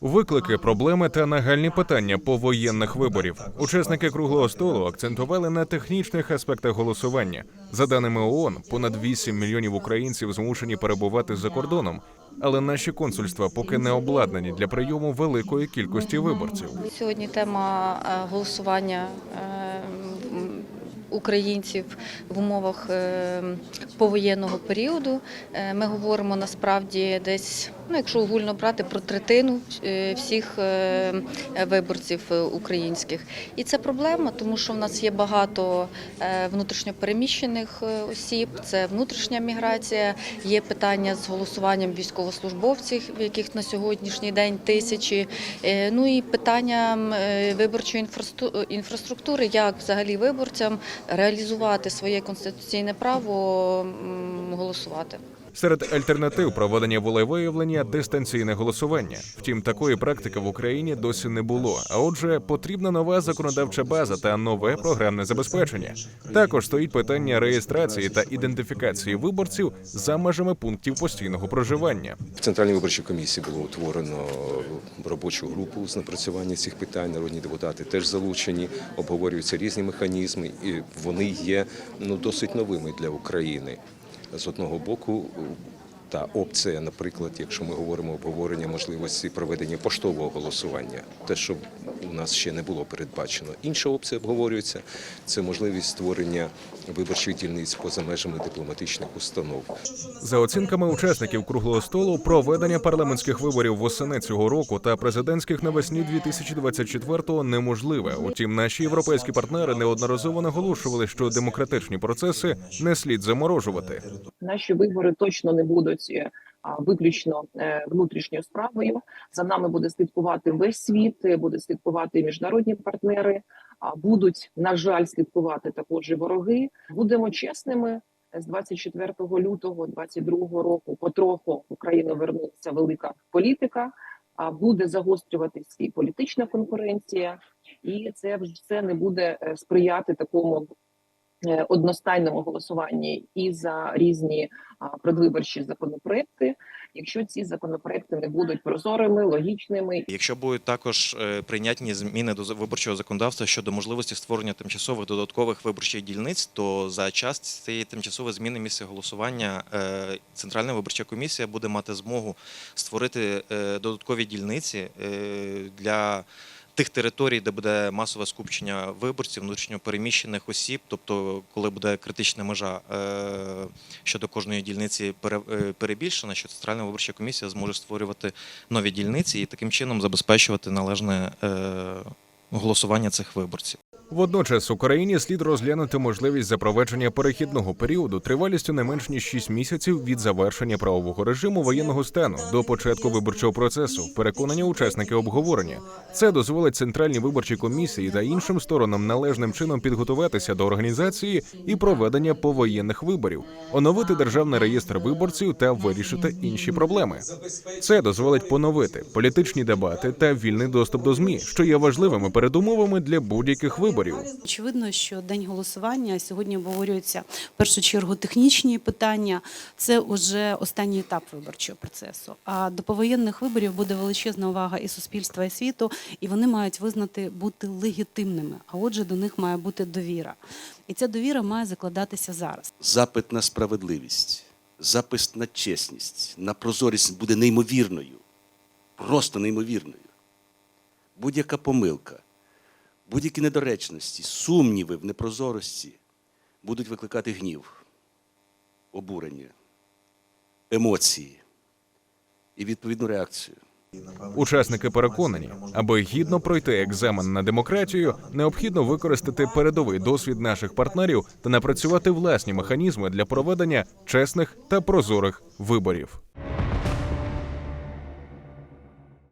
Виклики, проблеми та нагальні питання повоєнних виборів. Учасники круглого столу акцентували на технічних аспектах голосування. За даними ООН, понад 8 мільйонів українців змушені перебувати за кордоном, але наші консульства поки не обладнані для прийому великої кількості виборців. Сьогодні тема е, голосування е, українців в умовах е, повоєнного періоду. Е, Ми говоримо насправді десь, ну якщо огульно брати, про третину е, всіх виборців українських. І це проблема, тому що в нас є багато внутрішньопереміщених осіб, це внутрішня міграція, є питання з голосуванням військовослужбовців, яких на сьогоднішній день тисячі. Ну і питання виборчої інфраструктури, як взагалі виборцям реалізувати своє конституційне право голосувати. Серед альтернатив проведення волевиявлення дистанційне голосування. Втім, такої практики в Україні досі не було. А отже, потрібна нова законодавча база та нове програмне забезпечення. Також стоїть питання реєстрації та ідентифікації виборців за межами пунктів постійного проживання. В Центральній виборчій комісії було утворено робочу групу з напрацювання цих питань. Народні депутати теж залучені, обговорюються різні механізми, і вони є ну досить новими для України. З одного боку, та опція, наприклад, якщо ми говоримо обговорення можливості проведення поштового голосування, те, що у нас ще не було передбачено. Інша опція обговорюється це можливість створення виборчих дільниць поза межами дипломатичних установ. За оцінками учасників круглого столу, проведення парламентських виборів восени цього року та президентських навесні 2024-го неможливе. Утім, наші європейські партнери неодноразово наголошували, що демократичні процеси не слід заморожувати. Наші вибори точно не будуть е, виключно е, внутрішньою справою. За нами буде слідкувати весь світ, е, буде слідкувати міжнародні партнери. Будуть на жаль слідкувати також і вороги. Будемо чесними. З 24 лютого 22 року потроху Україну вернеться велика політика. А буде загострюватися і політична конкуренція, і це все не буде сприяти такому одностайному голосуванні і за різні предвиборчі законопроекти, якщо ці законопроекти не будуть прозорими, логічними Якщо будуть також е, прийнятні зміни до виборчого законодавства щодо можливості створення тимчасових додаткових виборчих дільниць, то за час цієї тимчасової зміни місця голосування е, Центральна виборча комісія буде мати змогу створити е, додаткові дільниці е, для. Тих територій, де буде масове скупчення виборців, внутрішньопереміщених осіб, тобто коли буде критична межа е, щодо кожної дільниці е, перебільшена, що Центральна виборча комісія зможе створювати нові дільниці і таким чином забезпечувати належне е, голосування цих виборців. Водночас Україні слід розглянути можливість запровадження перехідного періоду тривалістю не менш ніж 6 місяців від завершення правового режиму воєнного стану до початку виборчого процесу. Переконані учасники обговорення. Це дозволить центральній виборчій комісії та іншим сторонам належним чином підготуватися до організації і проведення повоєнних виборів, оновити державний реєстр виборців та вирішити інші проблеми. Це дозволить поновити політичні дебати та вільний доступ до змі, що є важливими передумовами для будь-яких виборів. Очевидно, що день голосування сьогодні обговорюються в першу чергу технічні питання. Це вже останній етап виборчого процесу. А до повоєнних виборів буде величезна увага і суспільства, і світу, і вони мають визнати бути легітимними. А отже, до них має бути довіра. І ця довіра має закладатися зараз. запит на справедливість, запис на чесність, на прозорість буде неймовірною, просто неймовірною. Будь-яка помилка, будь-які недоречності, сумніви в непрозорості будуть викликати гнів, обурення, емоції і відповідну реакцію. Учасники переконані, аби гідно пройти екзамен на демократію, необхідно використати передовий досвід наших партнерів та напрацювати власні механізми для проведення чесних та прозорих виборів.